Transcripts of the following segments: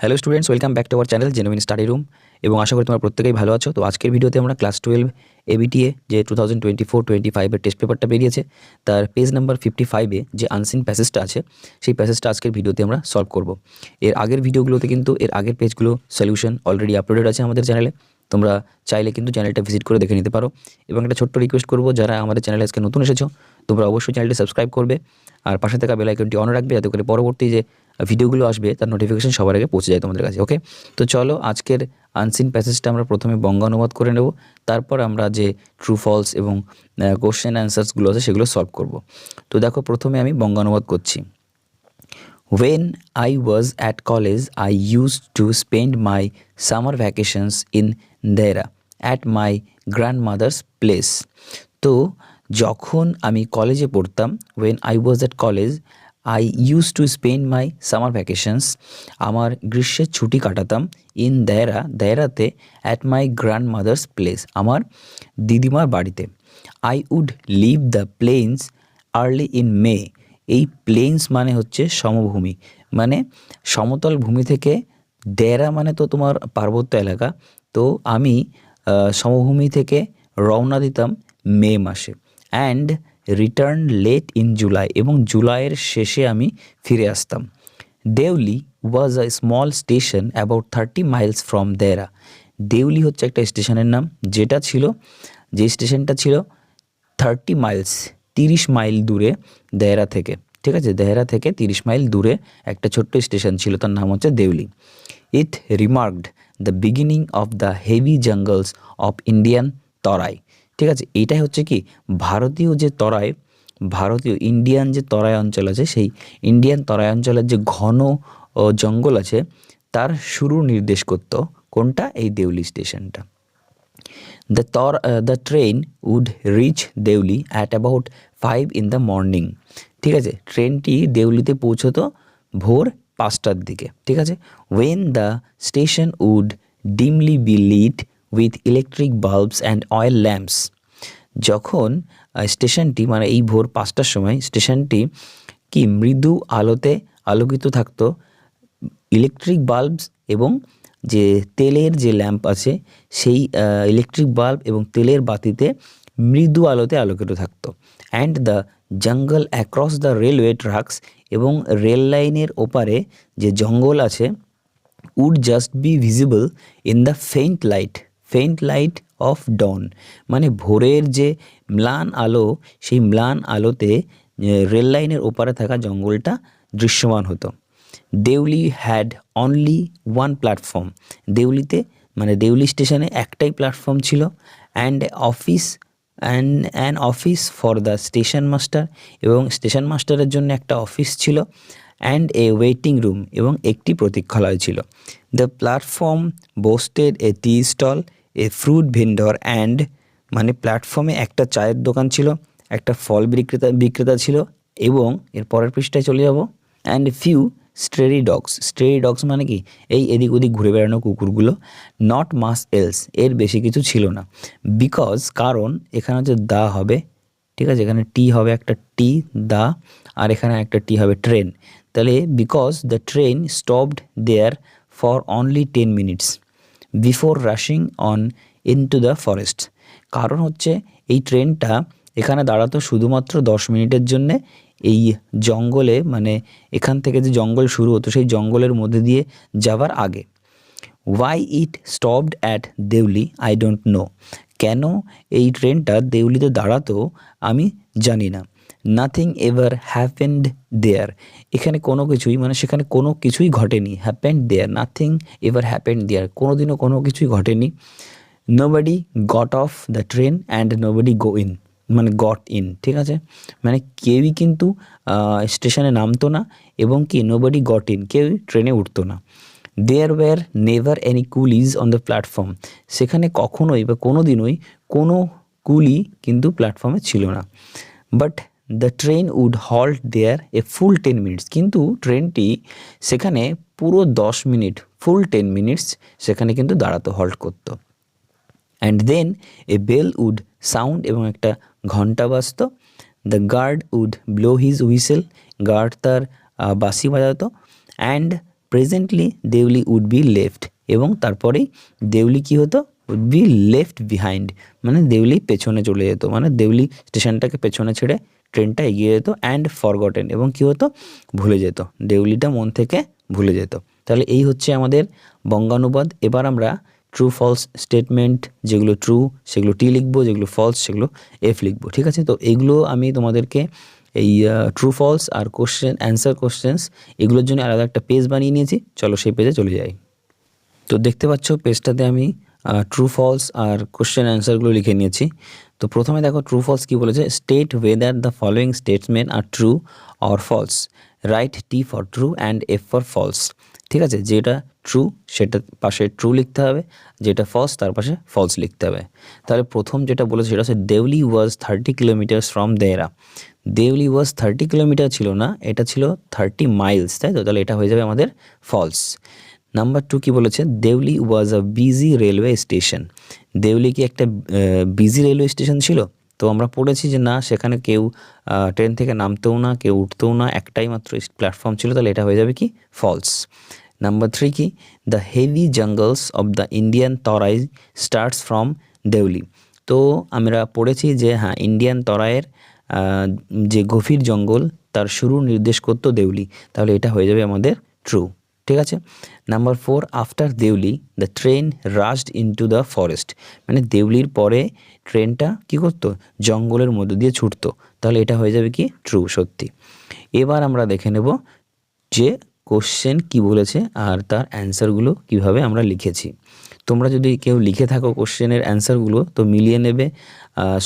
Hello students welcome back to our channel genuine study room এবং আশা করি তোমরা প্রত্যেকেই ভালো আছো। তো আজকের ভিডিওতে আমরা ক্লাস টুয়েলভ এবিটিএ যে two thousand twenty four twenty ফাইভের টেস্ট পেপারটা বেরিয়েছে, তার পেজ নাম্বার ফিফটি ফাইভে যে আনসিন প্যাসেজটা আছে, সেই প্যাসেজটা আজকের ভিডিওতে আমরা সলভ করব। এর আগের ভিডিওগুলোতে কিন্তু এর আগের পেজগুলো সলিউশন অলরেডি আপলোডেড আছে আমাদের চ্যানেলে তোমরা চাইলে কিন্তু চ্যানেলটা ভিজিট করে দেখে নিতে পারো। এবং একটা ছোট্ট রিকোয়েস্ট করব, যারা আমাদের চ্যানেলে আজকে নতুন এসেছ, তোমরা অবশ্যই চ্যানেলটি সাবস্ক্রাইব করবে। আর পাশে থাকা বেল আইকনটি অন রাখবে, যাতে করে পরবর্তী যে ভিডিওগুলো আসবে তার নোটিফিকেশন সবার আগে পৌঁছে যায় তোমাদের কাছে ওকে তো চলো আজকের আনসিন প্যাসেজটা আমরা প্রথমে বঙ্গানুবাদ করে নেব তারপর আমরা যে ট্রু ফলস এবং কোশ্চেন অ্যান্সার্সগুলো আছে সেগুলো সলভ করব। তো দেখো প্রথমে আমি বঙ্গানুবাদ করছি। When I was at college, I used to spend my summer vacations in Dera at my grandmother's place. তো যখন আমি কলেজে পড়তাম when I was at college, I use to spend my summer vacations আমার গ্রীষ্মের ছুটি কাটাতাম ইন দেরা দেরাতে at my grandmother's place আমার দিদিমার বাড়িতে। I would leave the plains early in May এই প্লেন্স মানে হচ্ছে সমভূমি। মানে সমতল ভূমি থেকে দেরা মানে তো তোমার পার্বত্য এলাকা। তো আমি সমভূমি থেকে রওনা দিতাম মে মাসে। And return late in July এবং জুলাইয়ের শেষে আমি ফিরে আসতাম। Deoli was a small station about thirty miles from Dehra Deoli হচ্ছে একটা স্টেশনের নাম, যেটা ছিল, যে স্টেশনটা ছিল থার্টি মাইলস তিরিশ মাইল দূরে দেহরা থেকে। ঠিক আছে? দেহরা থেকে তিরিশ মাইল দূরে একটা ছোট্ট স্টেশন ছিল, তার নাম হচ্ছে Deoli. It remarked the beginning of the heavy jungles of Indian Terai ঠিক আছে, এটাই হচ্ছে কি, ভারতীয় যে তরাই, ভারতীয় ইন্ডিয়ান যে তরাই অঞ্চল আছে, সেই ইন্ডিয়ান তরাই অঞ্চলের যে ঘন জঙ্গল আছে, তার শুরু নির্দেশ করত কোনটা? এই দেউলি স্টেশনটা। দ্য তর the train would reach Deoli at about five in the morning ঠিক আছে, ট্রেনটি দেউলিতে পৌঁছতো ভোর পাঁচটার দিকে। ঠিক আছে when the station would dimly be lit with electric bulbs and oil lamps যখন স্টেশনটি মানে এই ভোর পাঁচটার সময় স্টেশনটি কি মৃদু আলোতে আলোকিত থাকতো ইলেকট্রিক বাল্বস এবং যে তেলের যে ল্যাম্প আছে, সেই ইলেকট্রিক বাল্ব এবং তেলের বাতিতে মৃদু আলোতে আলোকিত থাকতো। And the jungle across the railway tracks এবং রেল লাইনের ওপারে যে জঙ্গল আছে would just be visible in the faint light faint light of dawn মানে ভোরের যে ম্লান আলো, সেই ম্লান আলোতে রেল লাইনের ওপারে থাকা জঙ্গলটা দৃশ্যমান হতো। Deoli had only one platform দেউলিতে মানে দেউলি স্টেশনে একটাই প্ল্যাটফর্ম ছিল। And office and an office for the station master এবং স্টেশন মাস্টারের জন্য একটা অফিস ছিল অ্যান্ড এ ওয়েটিং রুম এবং একটি প্রতীক্ষালয় ছিল। The platform boasted a tea stall a fruit vendor and মানে প্ল্যাটফর্মে একটা চায়ের দোকান ছিল, একটা ফল বিক্রেতা বিক্রেতা ছিল এবং এর পরের পৃষ্ঠায় চলে যাব and few stray dogs stray dogs মানে কি? এই এদিক ওদিক ঘুরে বেড়ানো কুকুরগুলো নট মাস এলস এর বেশি কিছু ছিল না। বিকজ কারণ এখানে হচ্ছে দা হবে, ঠিক আছে? এখানে টি হবে একটা টি, দা, আর এখানে একটা টি হবে ট্রেন তাহলে because the train stopped there for only ten minutes before rushing on in to the forest কারণ হচ্ছে এই ট্রেনটা এখানে দাঁড়াতো শুধুমাত্র দশ মিনিটের জন্যে। এই জঙ্গলে মানে এখান থেকে যে জঙ্গল শুরু হতো, সেই জঙ্গলের মধ্যে দিয়ে যাবার আগে। Why it stopped at Deoli I don't know কেন এই ট্রেনটা দেউলিতে দাঁড়াতো আমি জানি না। নাথিং এভার হ্যাপেন্ড দেয়ার এখানে কোনো কিছুই মানে সেখানে কোনো কিছুই ঘটেনি। Happened there nothing ever happened there কোনো দিনও কোনো কিছুই ঘটেনি। Nobody got off the train and nobody go in মানে গট ইন ঠিক আছে? মানে কেউই কিন্তু স্টেশনে নামতো না এবং কি নোবডি গট ইন কেউই ট্রেনে উঠতো না। There were never any coolies on the platform সেখানে কখনোই বা কোনো দিনই কোনো কুলি কিন্তু প্ল্যাটফর্মে ছিল না। But the train would halt there a full ten minutes কিন্তু ট্রেনটি সেখানে পুরো দশ মিনিট ফুল টেন মিনিটস সেখানে কিন্তু দাঁড়াতো হল্ট করতো। And then a bell would sound এবং একটা ঘণ্টা বাজতো। The guard would blow his whistle guard তার বাঁশি বাজাতো। And presently Deoli would be left এবং তারপরেই দেউলি কী হতো? উড বি লেফট বিহাইন্ড মানে দেউলি পেছনে চলে যেত। মানে দেউলি স্টেশনটাকে পেছনে ছেড়ে ট্রেনটা এগিয়ে যেত অ্যান্ড ফরগটেন এবং কী হতো? ভুলে যেত। দেউলিটা মন থেকে ভুলে যেত। তাহলে এই হচ্ছে আমাদের বঙ্গানুবাদ। এবার আমরা ট্রু ফলস স্টেটমেন্ট যেগুলো ট্রু সেগুলো টি লিখব, যেগুলো ফলস সেগুলো এফ লিখব, ঠিক আছে? তো এইগুলো আমি তোমাদেরকে এই ট্রু ফলস আর কোশ্চেন অ্যান্সার কোশ্চেন্স এগুলোর জন্য আলাদা একটা পেজ বানিয়ে নিয়েছি। চলো সেই পেজে চলে যাই। তো দেখতে পাচ্ছ পেজটাতে আমি ট্রু ফলস আর কোশ্চেন অ্যান্সারগুলো লিখে নিয়েছি। তো প্রথমে দেখো ট্রু ফলস কী বলেছে? State whether the following statements are true or false write T for true and F for false ঠিক আছে? যেটা ট্রু সেটা পাশে ট্রু লিখতে হবে। যেটা ফলস তার পাশে ফলস লিখতে হবে। তাহলে প্রথম যেটা বলেছে সেটা হচ্ছে Deoli was thirty kilometers from Dehra Deoli was thirty kilometer ছিল না, এটা ছিল থার্টি মাইলস তাই তো? তাহলে এটা হয়ে যাবে আমাদের ফলস নাম্বার টু কি বলেছে? Deoli was a busy railway station Deoli কি একটা বিজি রেলওয়ে স্টেশন ছিল? তো আমরা পড়েছি যে না, সেখানে কেউ ট্রেন থেকে নামতেও না, কেউ উঠতেও না, একটাই মাত্র প্ল্যাটফর্ম ছিল, তাহলে এটা হয়ে যাবে কি? ফলস নাম্বার থ্রি কি? The heavy jungles of the Indian Terai starts from Deoli তো আমরা পড়েছি যে হ্যাঁ ইন্ডিয়ান তরাইয়ের যে গভীর জঙ্গল, তার শুরু নির্দেশ করতো দেউলি তাহলে এটা হয়ে যাবে আমাদের ট্রু ঠিক আছে? Number four after Deoli the train rushed into the forest মানে দেউলির পরে ট্রেনটা কি করতো? জঙ্গলের মধ্য দিয়ে ছুটতো। তাহলে এটা হয়ে যাবে কি? ট্রু সত্যি। এবার আমরা দেখে নেব যে কোশ্চেন কি বলেছে আর তার অ্যান্সারগুলো কীভাবে আমরা লিখেছি। তোমরা যদি কেউ লিখে থাকো কোশ্চেনের অ্যান্সারগুলো তো মিলিয়ে নেবে।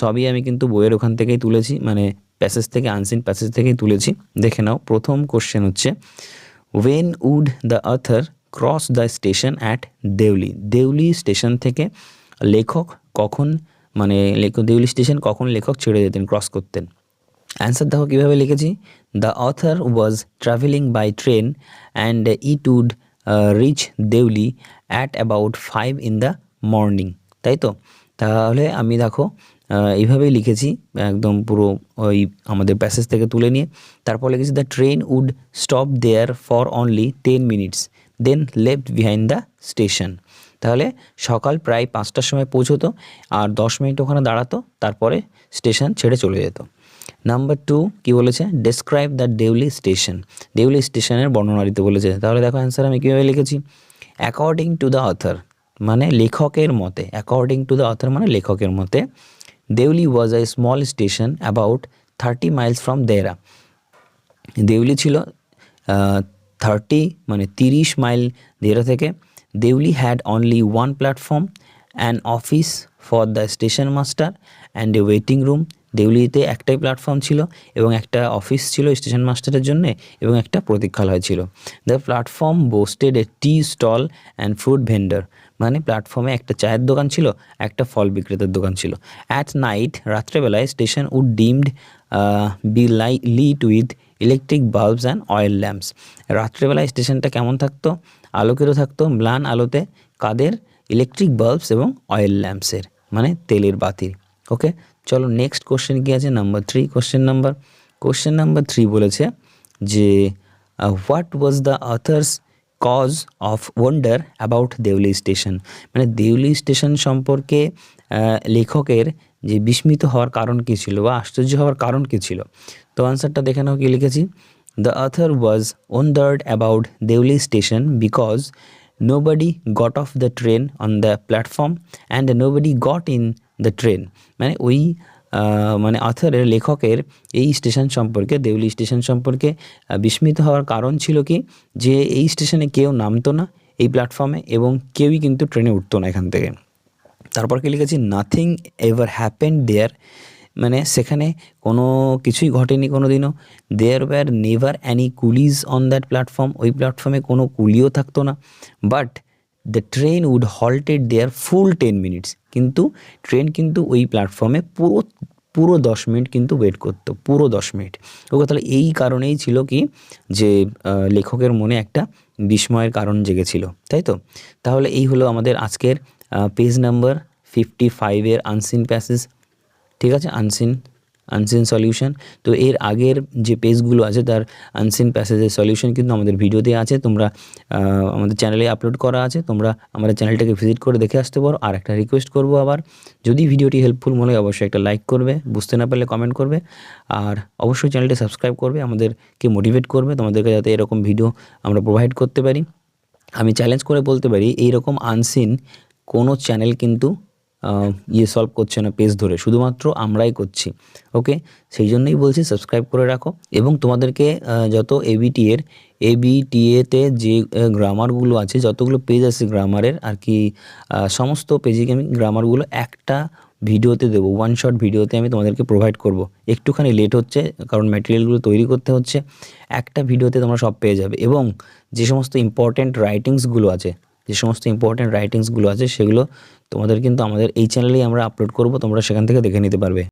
সবই আমি কিন্তু বইয়ের ওখান থেকেই তুলেছি। মানে প্যাসেজ থেকে আনসিন প্যাসেজ থেকেই তুলেছি। দেখে নাও, প্রথম কোশ্চেন হচ্ছে when would the author cross the station at Deoli Deoli station থেকে লেখক কখন মানে লেখক দেউলি স্টেশন কখন লেখক ছেড়ে যেতেন ক্রস করতেন? অ্যান্সার দেখো কীভাবে লিখেছি। The author was travelling by train and it would reach Deoli at about five in the morning তাই তো? তাহলে আমি দেখো এইভাবেই লিখেছি, একদম পুরো ওই আমাদের প্যাসেজ থেকে তুলে নিয়ে। তারপর লিখেছি the train would stop there for only ten minutes then left behind the station তাহলে সকাল প্রায় পাঁচটার সময় পৌঁছতো, আর দশ মিনিট ওখানে দাঁড়াতো, তারপরে স্টেশন ছেড়ে চলে যেত। নাম্বার টু কী বলেছে? Describe the Deoli station Deoli স্টেশনের বর্ণনা দিতে বলেছে। তাহলে দেখো অ্যান্সার আমি কীভাবে লিখেছি? অ্যাকর্ডিং টু দ্য অথার মানে লেখকের মতে অ্যাকর্ডিং টু দ্য অথার মানে লেখকের মতে Deoli was a small station about thirty miles from Dehra Deoli ছিল থার্টি মানে তিরিশ মাইল দেরা থেকে। Deoli had only one platform and office for the station master and a waiting room দেউলিতে একটাই platform ছিল এবং একটা অফিস ছিল স্টেশন মাস্টারের জন্য এবং একটা প্রতীক্ষালয় ছিল। The platform boasted a tea stall and fruit vendor মানে প্ল্যাটফর্মে একটা চায়ের দোকান ছিল, একটা ফল বিক্রেতার দোকান ছিল। অ্যাট নাইট রাত্রেবেলায় station would dimmed be lie lit with electric bulbs and oil lamps রাত্রেবেলায় স্টেশনটা কেমন থাকতো? আলোকেরও থাকতো, ম্লান আলোতে। কাদের? ইলেকট্রিক বাল্বস এবং অয়েল ল্যাম্পসের মানে তেলের বাতির। ওকে চলো নেক্সট কোশ্চেন কী আছে? Number three question number question number three বলেছে যে what was the author's cause of wonder about Deoli station মানে দেউলি স্টেশন সম্পর্কে লেখকের যে বিস্মিত হওয়ার কারণ কী ছিল বা আশ্চর্য হওয়ার কারণ কী ছিল? তো আনসারটা দেখে নাও কী লিখেছি। The author was wondered about Deoli station because nobody got off the train on the platform and nobody got in the train মানে ওই মানে আথারের লেখকের এই স্টেশন সম্পর্কে, দেউলি স্টেশন সম্পর্কে বিস্মিত হওয়ার কারণ ছিল কি? যে এই স্টেশনে কেউ নামতো না এই প্ল্যাটফর্মে এবং কেউই কিন্তু ট্রেনে উঠতো না এখান থেকে। তারপর কি লিখেছি? নাথিং এভার হ্যাপেন দেয়ার মানে সেখানে কোনো কিছুই ঘটেনি কোনো দিনও there were never any coolies on that platform ওই প্ল্যাটফর্মে কোনো কুলিও থাকতো না। But the train would halted there full ten minutes কিন্তু ট্রেন কিন্তু ওই প্ল্যাটফর্মে পুরো পুরো দশ মিনিট কিন্তু ওয়েট করতো, পুরো দশ মিনিট। ওকে তাহলে এই কারণেই ছিল কি যে লেখকের মনে একটা বিস্ময়ের কারণ জেগেছিল, তাই তো? তাহলে এই হলো আমাদের আজকের পেজ নাম্বার ফিফটি ফাইভের আনসিন প্যাসেজ ঠিক আছে? আনসিন আনসিন সলিউশন তো এর আগের যে পেজগুলো আছে, তার আনসিন প্যাসেজের সলিউশন কিন্তু আমাদের ভিডিওতে আছে। তোমরা আমাদের চ্যানেলে আপলোড করা আছে। তোমরা আমাদের চ্যানেলটাকে ভিজিট করে দেখে আসতে পারো। আর একটা রিকোয়েস্ট করব আবার, যদি ভিডিওটি হেল্পফুল মনে হয়, অবশ্যই একটা লাইক করবে, বুঝতে না পারলে কমেন্ট করবে। আর অবশ্যই চ্যানেলটি সাবস্ক্রাইব করবে, আমাদেরকে মোটিভেট করবে, তোমাদেরকে যাতে এরকম ভিডিও আমরা প্রোভাইড করতে পারি। আমি চ্যালেঞ্জ করে বলতে পারি, এইরকম আনসিন কোনো চ্যানেল কিন্তু ইয়ে সলভ করছে না পেজ ধরে। শুধুমাত্র আমরাই করছি ওকে সেই জন্যই বলছি সাবস্ক্রাইব করে রাখো এবং তোমাদেরকে যত এবিটি এর এবিটিএতে যে গ্রামারগুলো আছে, যতগুলো পেজ আছে গ্রামারের আর কি সমস্ত পেজে আমি গ্রামারগুলো একটা ভিডিওতে দেবো ওয়ান শট ভিডিওতে আমি তোমাদেরকে প্রোভাইড করব। একটুখানি লেট হচ্ছে, কারণ ম্যাটেরিয়ালগুলো তৈরি করতে হচ্ছে। একটা ভিডিওতে তোমরা সব পেয়ে যাবে এবং যে সমস্ত ইম্পর্ট্যান্ট রাইটিংসগুলো আছে যে সমস্ত ইম্পর্ট্যান্ট রাইটিংসগুলো আছে সেগুলো তোমাদের কিন্তু আমাদের এই চ্যানেলেই আমরা আপলোড করব, তোমরা সেখান থেকে দেখে নিতে পারবে।